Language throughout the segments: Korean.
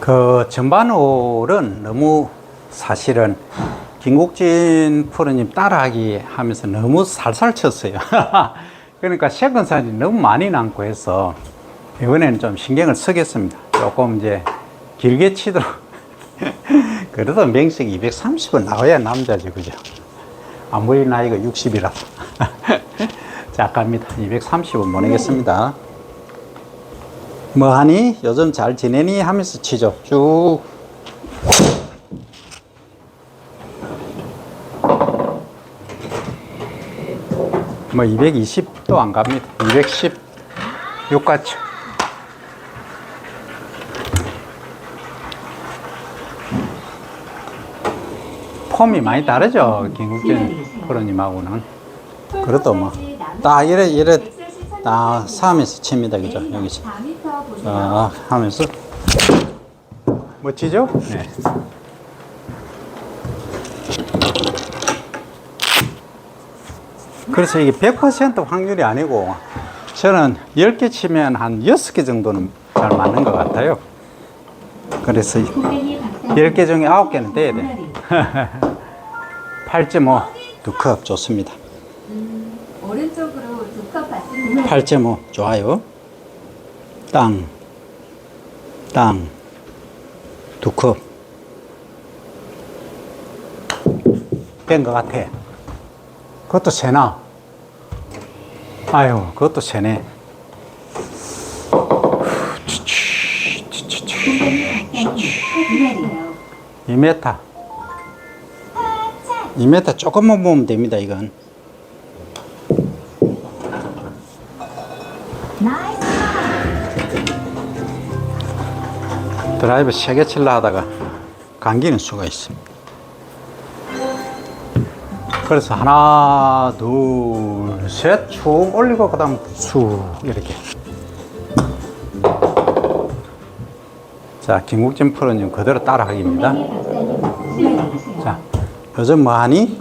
그 전반홀은 너무 사실은 김국진 프로님 따라하기 하면서 너무 살살 쳤어요. 그러니까 세컨샷이 너무 많이 남고 해서 이번에는 좀 신경을 쓰겠습니다. 조금 이제 길게 치도록. 그래도 맹식 230은 나와야 남자지, 그죠? 아무리 나이가 60이라도. 자, 갑니다. 230은 보내겠습니다. 뭐하니? 요즘 잘 지내니? 하면서 치죠. 쭉. 뭐 220도 안 갑니다. 210 6가죠. 폼이 많이 다르죠. 김국진 프로님하고는. 그래도 뭐, 딱 이래, 이래, 딱 사면서 칩니다. 그죠? 여기서. 자, 하면서. 멋지죠? 네. 그래서 이게 100% 확률이 아니고 저는 10개 치면 한 6개 정도는 잘 맞는 것 같아요. 그래서 10개 중에 9개는 돼야 돼. 8.5 두컵 좋습니다. 오른쪽으로 두컵 받습니다. 8.5 좋아요. 땅, 땅, 두 컵. 된 것 같아. 그것도 세나? 아유, 그것도 세네. 2m. 2m 조금만 보면 됩니다, 이건. 드라이브 세게 칠라 하다가 감기는 수가 있습니다. 그래서 하나, 둘, 셋, 쭉 올리고, 그 다음 쑥, 이렇게. 자, 김국진 프로님 그대로 따라하기입니다. 자, 요즘 뭐하니?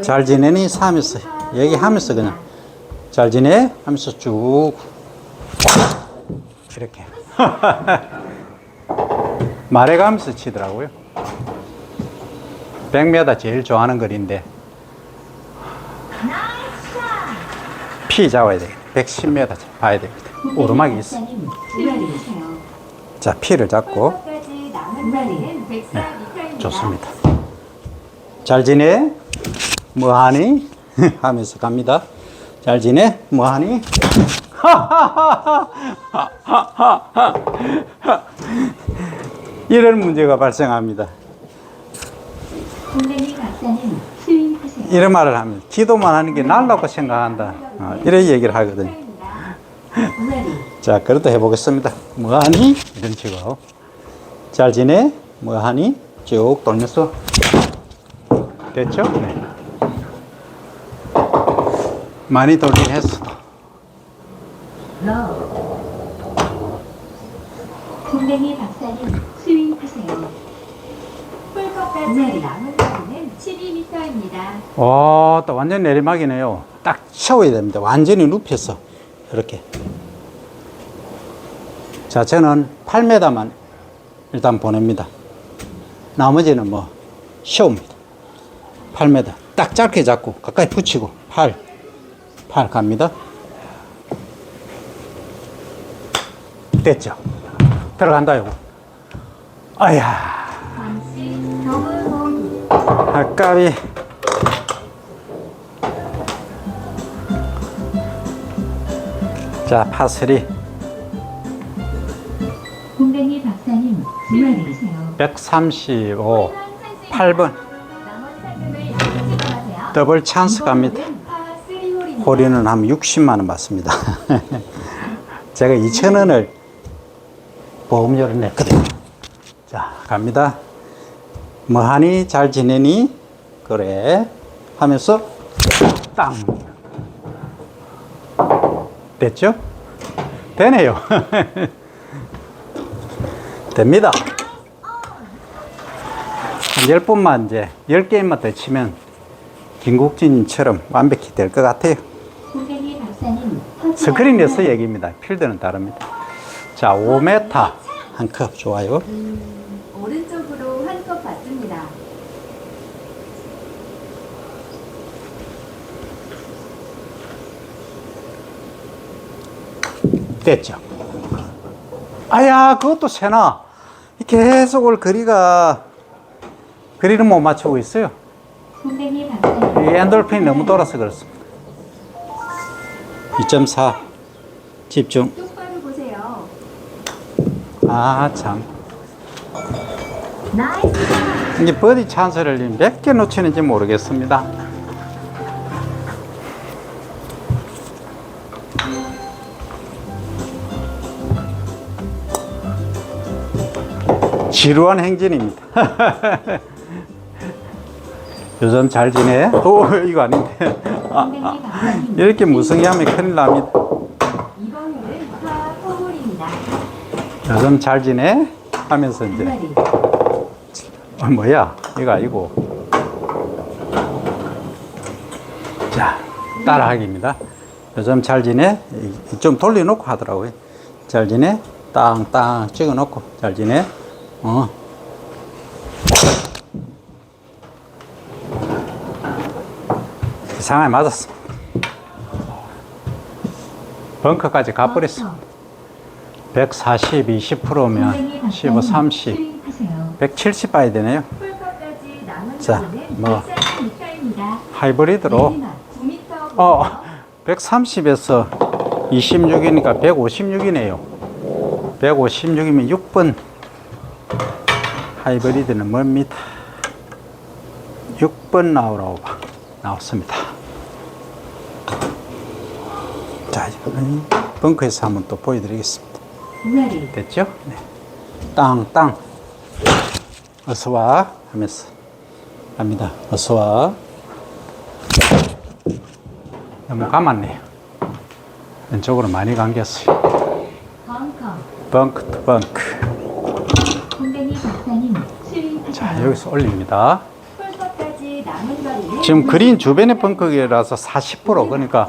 잘 지내니? 사면서, 얘기하면서 그냥, 잘 지내? 하면서 쭉, 이렇게. 말해가면서 치더라고요. 100m 제일 좋아하는 거리인데, 피 잡아야 돼. 110m 봐야 됩니다. 오르막이 있어. 자, 피를 잡고, 104m입니다. 좋습니다. 잘 지내? 뭐하니? 하면서 갑니다. 잘 지내? 뭐하니? 이런 문제가 발생합니다. 이런 말을 하면 기도만 하는 게 날라고 생각한다. 어, 이런 얘기를 하거든요. 자, 그래도 해보겠습니다. 뭐하니? 이런 식으로. 잘 지내? 뭐하니? 쭉 돌면서. 됐죠? 네. 많이 돌긴 했어. 로 우. 공댕이 박사님, 스윙하세요. 풀컵까지 남은 거리는 12m입니다. 오, 또 완전 내리막이네요. 딱 채워야 됩니다. 완전히 눕혀서. 이렇게. 자, 저는 8m만 일단 보냅니다. 나머지는 뭐, 쉬웁니다. 8m. 딱 짧게 잡고, 가까이 붙이고, 8. 8 갑니다. 됐죠? 들어간다, 이거. 아야. 아까비. 자, 파스리 공댕이 박사님, 스윙하세요. 135, 8번. 남은 상금을 집중하세요. 더블 찬스 갑니다. 이번 홀은 파3 홀입니다. 홀이는 한 60만 원 받습니다. 제가 2천 원을 보험료를 냈거든요. 자, 갑니다. 뭐 하니? 잘 지내니? 그래. 하면서 땅. 됐죠? 되네요. 됩니다. 한 10분만 이제 10게임만 더 치면 김국진처럼 완벽히 될 것 같아요. 스크린에서 얘기입니다. 필드는 다릅니다. 자, 5m 한 컵 좋아요. 음, 오른쪽으로 한 컵 받습니다. 됐죠. 아야, 그것도 새나. 계속 올 거리가, 거리를 못 맞추고 있어요. 공댕이 이. 엔돌핀이 너무 돌아서 그렇습니다. 2.4. 집중. 아, 참. 이제 버디 찬스를 몇 개 놓치는지 모르겠습니다. 지루한 행진입니다. 요즘 잘 지내? 오, 이거 아닌데. 아, 아. 이렇게 무성의하면 큰일 납니다. 이번 홀은 파 포홀입니다. 요즘 잘 지내? 하면서 두 이제. 어, 뭐야? 이거 아니고. 자, 따라하기입니다. 요즘 잘 지내? 이- 좀 돌려놓고 하더라고요. 잘 지내? 땅땅 찍어놓고 잘 지내? 어. 이상하게 맞았습니다. 벙커까지 가버렸어. 140, 20%면 15, 30, 170 봐야 되네요. 자, 뭐. 140m입니다. 하이브리드로 내리막 9m 어, 130에서 26이니까 156이네요. 156이면 6번 하이브리드는 뭡니다. 6번 나오라고 봐. 나왔습니다. 자, 벙커에서 한번 또 보여드리겠습니다. 됐죠? 네. 땅, 땅. 어서 와. 하면서 갑니다. 어서 와. 너무 감았네요. 왼쪽으로 많이 감겼어요. 벙크 투 벙크. 자, 여기서 올립니다. 지금 그린 주변의 벙커기라서 40% 그러니까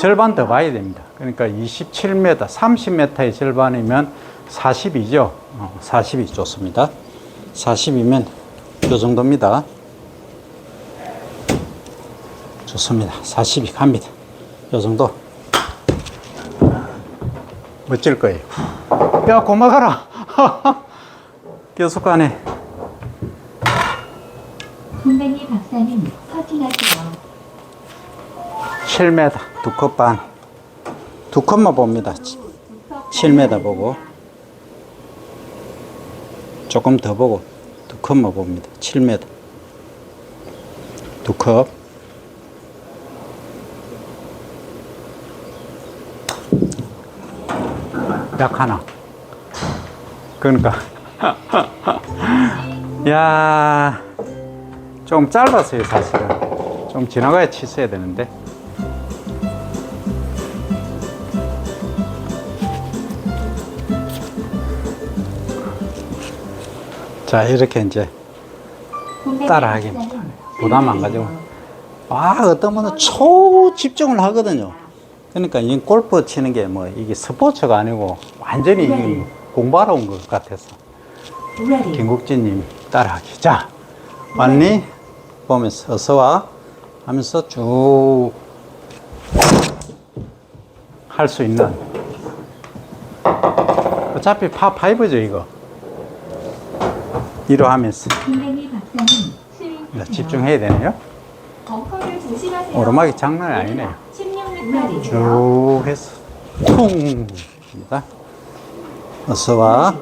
절반 더 봐야 됩니다. 그러니까 27m, 30m의 절반이면 40이죠. 어, 40이 좋습니다. 40이면 이 정도입니다. 좋습니다. 40이 갑니다. 이 정도. 멋질 거예요. 야, 고마가라. 계속 가네. 공댕이 박사님 퍼팅하세요. 7m, 두 컵 반. 두 컵만 봅니다. 7m 보고. 조금 더 보고 두 컵만 봅니다. 7m. 두 컵. 약 하나. 그러니까. 야, 좀 짧았어요, 사실은. 좀 지나가야 치셔야 되는데. 자, 이렇게 이제 공댕이 따라하기 박사님 부담 안. 가지고. 아, 어떤 분은 초집중을 하거든요. 그러니까 이 골프 치는 게 뭐 이게 스포츠가 아니고 완전히 공부하러 온 것 같아서. 김국진님 따라하기. 자, 왔니? 보면서 어서 와 하면서 쭉 할 수 있는. 어차피 파 파이브죠 이거. 이로 하면서. 이제 집중해야 되네요. 오르막이 장난이 아니네요. 16m. 쭉 해서 퉁입니다. 어서 와.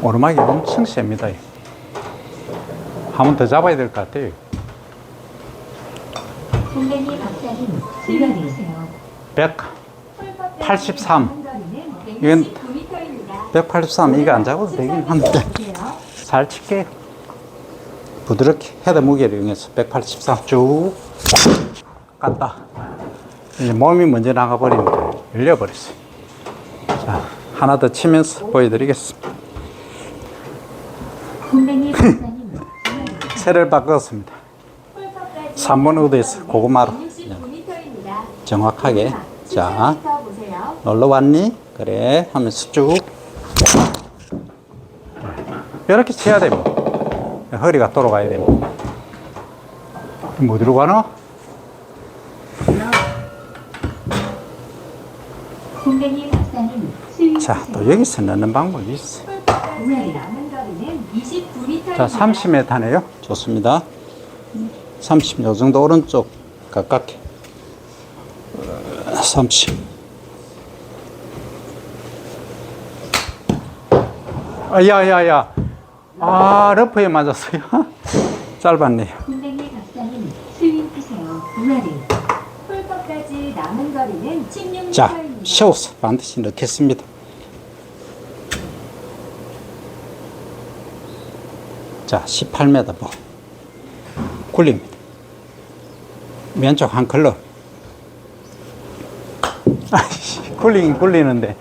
오르막이 엄청 셉니다. 한 번 더 잡아야 될 것 같아요. 공댕이 박사님 스윙하세요. 100, 83. 이건 183 이거 안 잡아도 되긴 한데 잘 칠게요. 부드럽게 헤드 무게를 이용해서 183쭉 갔다. 이제 몸이 먼저 나가버리니까 열려버렸어요. 자, 하나 더 치면서 보여드리겠습니다. 세를 바꿨습니다. 3번 우드에서 고구마로 네. 정확하게. 자, 놀러 왔니? 그래 하면서 쭉 이렇게 쳐야 돼 뭐. 허리가 돌아가야. 뭐 어디로 가나? 자, 또 여기서 넣는 방법이 있어. 레디 남은 거리는 29m 자, 30m네요. 좋습니다. 30, 요 정도 오른쪽 가깝게. 어, 30. 아, 야, 야, 야. 아, 러프에 맞았어요. 짧았네요. 공댕이 박사님 스윙 피세요 레디 홀컵까지 남은 거리는 16m입니다 자, 쇼스 반드시 넣겠습니다. 자, 18m 뭐. 굴립니다. 왼쪽 한 클럽. 아이씨, 굴리긴 굴리는데.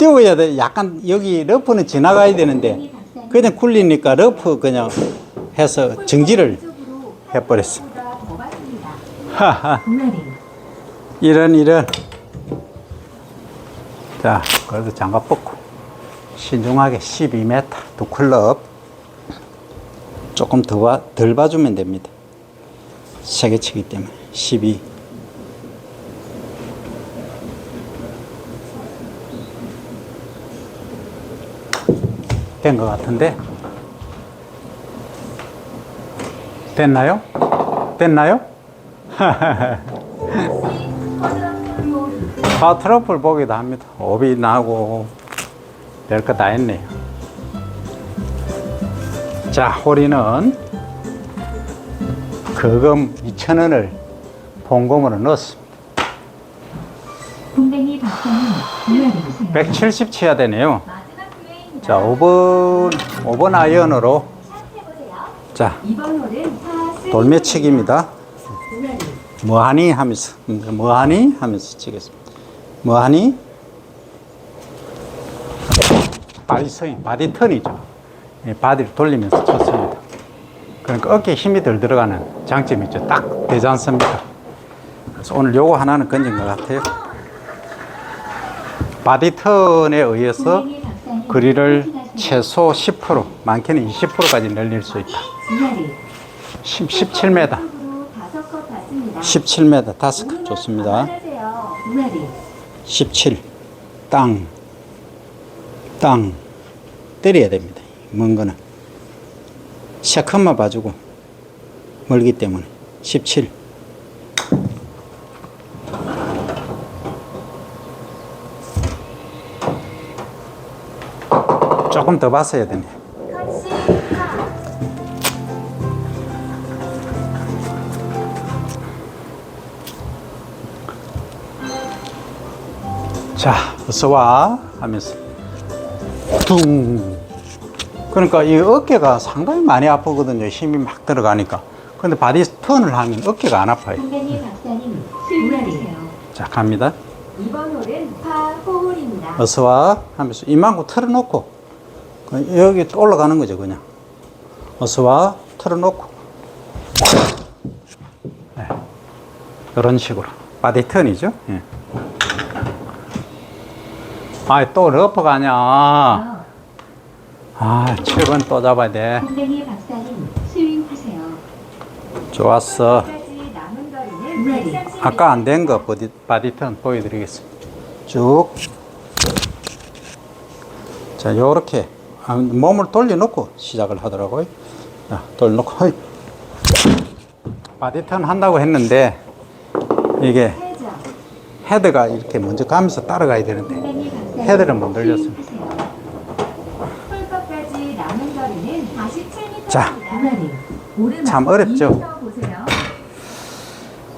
띄워야 돼. 약간 여기 러프는 지나가야 되는데. 그냥 굴리니까 러프 그냥 해서 정지를 해버렸어. 하하. 이런 이런 자 그래도 장갑 벗고 신중하게 12m 두 클럽 조금 더, 봐- 덜 봐주면 됩니다 세게 치기 때문에 12 된 것 같은데 됐나요? 됐나요? 다 트러플 보기도 합니다. 업이 나고 별거 다 했네요. 자, 호리는 거금 2,000원을 봉금으로 넣었습니다. 공댕이 박사님 레디 170 치야 되네요. 자, 5번, 5번 아이언으로 자, 돌매치기입니다. 뭐하니 하면서 뭐하니 하면서 치겠습니다. 뭐하니? 바디스윙, 바디 턴이죠. 예, 바디를 돌리면서 쳤습니다. 그러니까 어깨에 힘이 덜 들어가는 장점이 있죠. 딱 되지 않습니까? 그래서 오늘 요거 하나는 건진 것 같아요. 바디 턴에 의해서 거리를. 최소 10%, 많게는 20%까지 늘릴 수 있다. 레디 10, 17m. 다섯 컵 받습니다 17m 다섯 컵 좋습니다. 레디 17. 땅. 땅. 때려야 됩니다. 먼 거는. 샷컷만 봐주고 멀기 때문에. 17. 조금 더 봤어야 되네. 자, 어서 와 하면서 둥. 그러니까 이 어깨가 상당히 많이 아프거든요. 힘이 막 들어가니까. 근데 바디 턴을 하면 어깨가 안 아파요. 자, 갑니다. 이번 홀은 파 4홀입니다 어서 와 하면서 이만큼 털어놓고 그 여기 또 올라가는 거죠, 그냥. 어서 와 털어놓고 네. 이런 식으로 바디 턴이죠. 예. 아, 또 러퍼가 아니야. 아, 아, 7번 또 잡아야 돼. 공댕이 박사님 스윙하세요 좋았어. 까지 남은 거리는 130m 아까 안 된거 바디, 바디턴 보여드리겠습니다. 쭉. 자, 요렇게 아, 몸을 돌려놓고 시작을 하더라고요. 자, 돌려놓고, 허이. 바디턴 한다고 했는데, 이게 헤드가 이렇게 먼저 가면서 따라가야 되는데, 헤드를 못 47m 자. 참 어렵죠? 2m 보세요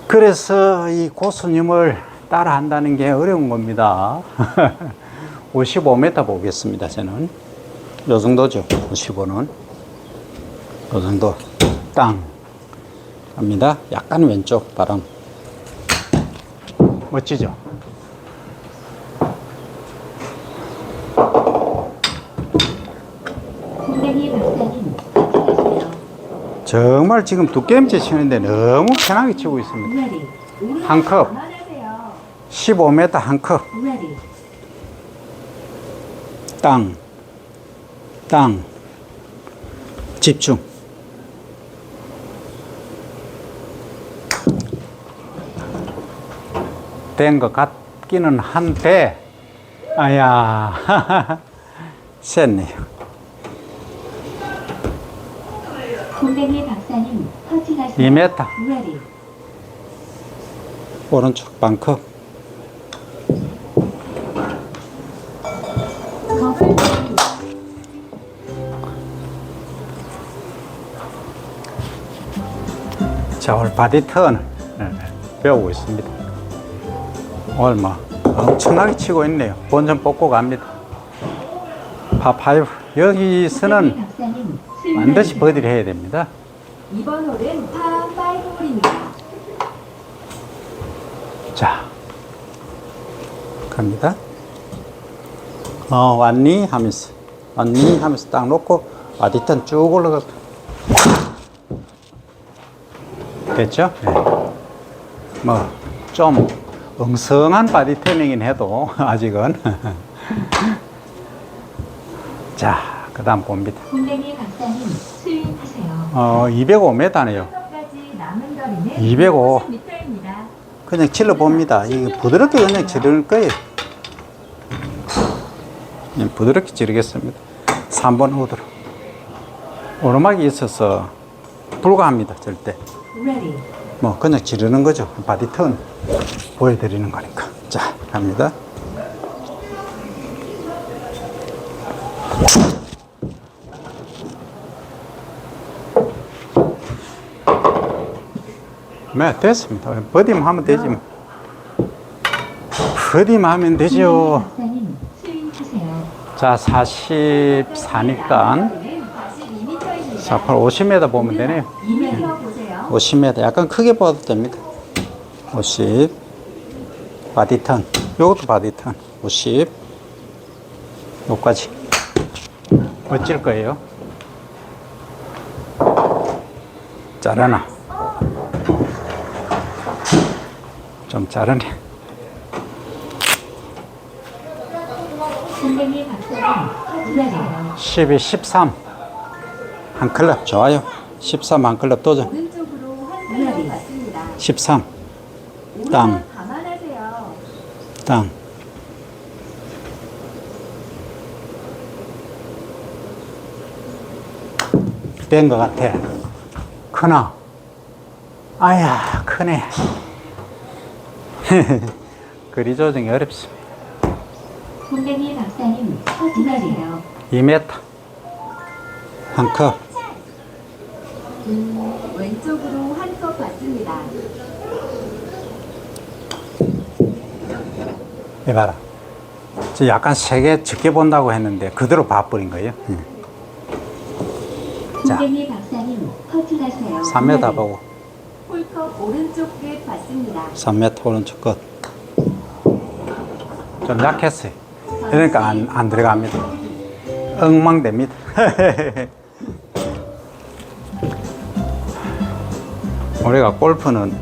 그래서 이 고수님을 따라 한다는 게 어려운 겁니다. 55m 보겠습니다, 저는. 요 정도죠, 55는. 요 정도. 땅. 갑니다. 약간 왼쪽 바람. 멋지죠? 정말 지금 두 게임째 치는데 너무 편하게 치고 있습니다. 한 컵. 전환하세요. 15m 한 컵. 땅. 땅. 집중. 된 것 같기는 한데, 아야, 셌네요. 공댕이 박사님 퍼팅하세요. 2m. ready, 오른쪽 반컵. 자, 오늘 바디 턴을 네, 배우고 있습니다. 오늘 뭐 엄청나게 치고 있네요. 본전 뽑고 갑니다. 파5. 여기서는 반드시 버디를 해야 됩니다. 이번 홀은 파5 홀입니다. 자, 갑니다. 어, 왔니? 하면서, 왔니? 하면서 딱 놓고, 바디 턴 쭉 올라가. 됐죠? 네. 뭐, 좀, 엉성한 바디턴이긴 해도, 아직은. 자, 그 다음 봅니다. 박사님. 어, 205m네요. 까지 남은 거리는 205. 60m입니다. 그냥 질러 봅니다. 이게 부드럽게 그냥 지를 거예요. 그냥 부드럽게 지르겠습니다. 3번 호드로. 오르막이 있어서 불가합니다. 절대. 뭐 그냥 지르는 거죠. 바디 턴 보여드리는 거니까. 자, 갑니다. 네, 됐습니다. 버디만 하면 되지 뭐. 버디만 하면 되죠. 자, 44니까 42m입니다. 48, 50m 보면 되네요. 2m 보세요. 50m 약간 크게 봐도 됩니다. 50 바디턴 요것도 바디턴 50 요까지. 어쩔 거예요. 자르나. 좀 자르네. 12, 13한 클럽. 좋아요. 13한 클럽 도전 13 땅. 땅. 뺀것 같아. 크나? 아야, 크네. 그리 조정이 어렵습니다. 공댕이 박사님 퍼팅하세요. 2m. 한 컵. 음, 왼쪽으로 받습니다. 해봐라. 저 약간 세게 적게 본다고 했는데 그대로 봐버린 거예요. 응. 자, 공댕이 박사님 퍼팅하세요. 3m 보고. 홀컵 오른쪽 끝 받습니다. 3m 오른쪽 끝. 좀 약했어요. 그러니까 안, 안 들어갑니다. 엉망됩니다. 우리가 골프는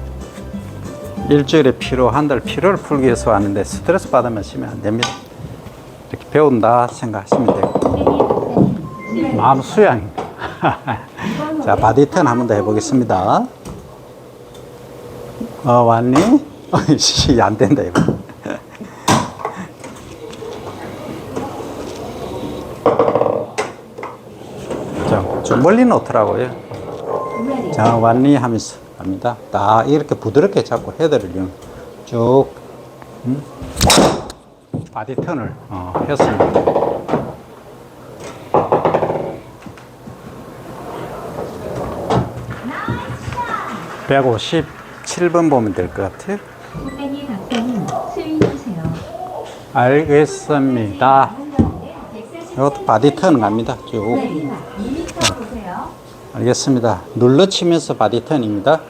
일주일에 피로, 한 달 피로를 풀기 위해서 하는데 스트레스 받으면 쉬면 안 됩니다. 이렇게 배운다 생각하시면 되고. 마음 수양입니다. 자, 바디턴 한번 더 해보겠습니다. 어, 왔니? 어이씨, 안 된다, 이거. 자, 좀 멀리 놓더라고요. 자, 왔니? 하면서 갑니다. 딱 이렇게 부드럽게 잡고 헤드를 좀 쭉, 음? 바디 턴을 어, 했습니다. (157번) 보면 될 것 같아요. 알겠습니다 이것도 바디 턴 갑니다 쭉 ready, 2m 보세요. 알겠습니다. 눌러치면서 바디턴입니다.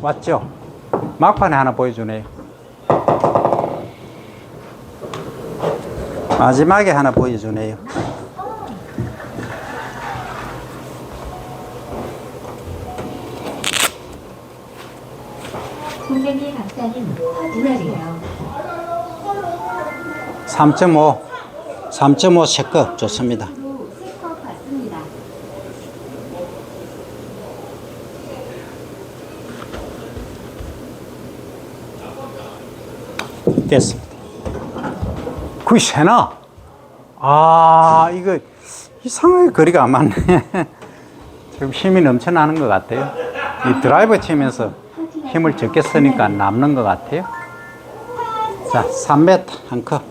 왔죠? 막판에 하나 보여주네요. 마지막에 하나 보여주네요. 동댕이 박사님 터지세요. 3.5 3.5 세컵 좋습니다 세컵 받습니다. 됐습니다. 그게 새나? 아 이거 이상하게 거리가 안 맞네. 지금 힘이 넘쳐나는 것 같아요. 이 드라이버 치면서 힘을 적게 쓰니까 남는 것 같아요. 자 3m 한 컵.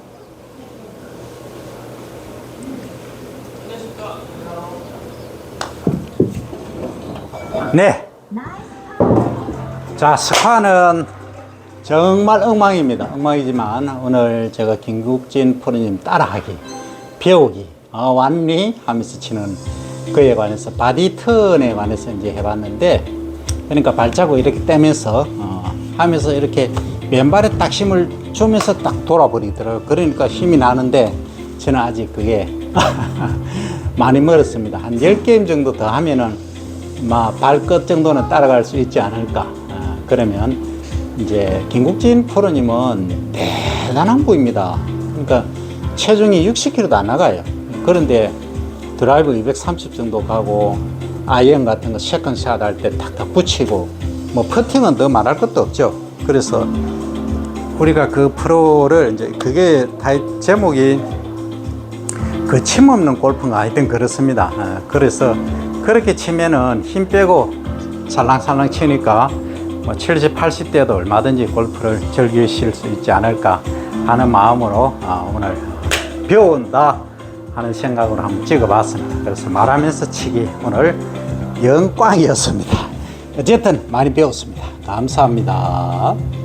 네. 자, 스파는 정말 엉망입니다. 엉망이지만 오늘 제가 김국진 프로님 따라하기, 배우기, 어, 왔니? 하면서 치는 그에 관해서 바디 턴에 관해서 이제 해봤는데 그러니까 발자국 이렇게 떼면서 어, 하면서 이렇게 왼발에 딱 힘을 주면서 딱 돌아버리더라고요. 그러니까 힘이 나는데 저는 아직 그게 많이 멀었습니다. 한 10게임 정도 더 하면은 막 발끝 정도는 따라갈 수 있지 않을까. 아, 그러면 이제 김국진 프로님은 대단한 부입니다. 그러니까 체중이 60kg도 안 나가요. 그런데 드라이브 230 정도 가고 아이언 같은 거 세컨샷 할 때 탁탁 붙이고 뭐 퍼팅은 더 말할 것도 없죠. 그래서 우리가 그 프로를 이제 그게 타이 제목이 거침 없는 골프가 하여튼 그렇습니다. 어, 그래서 그렇게 치면은 힘 빼고 살랑살랑 치니까 뭐 70, 80대도 얼마든지 골프를 즐기실 수 있지 않을까 하는 마음으로 아, 오늘 배운다 하는 생각으로 한번 찍어봤습니다. 그래서 말하면서 치기 오늘 영광이었습니다. 어쨌든 많이 배웠습니다. 감사합니다.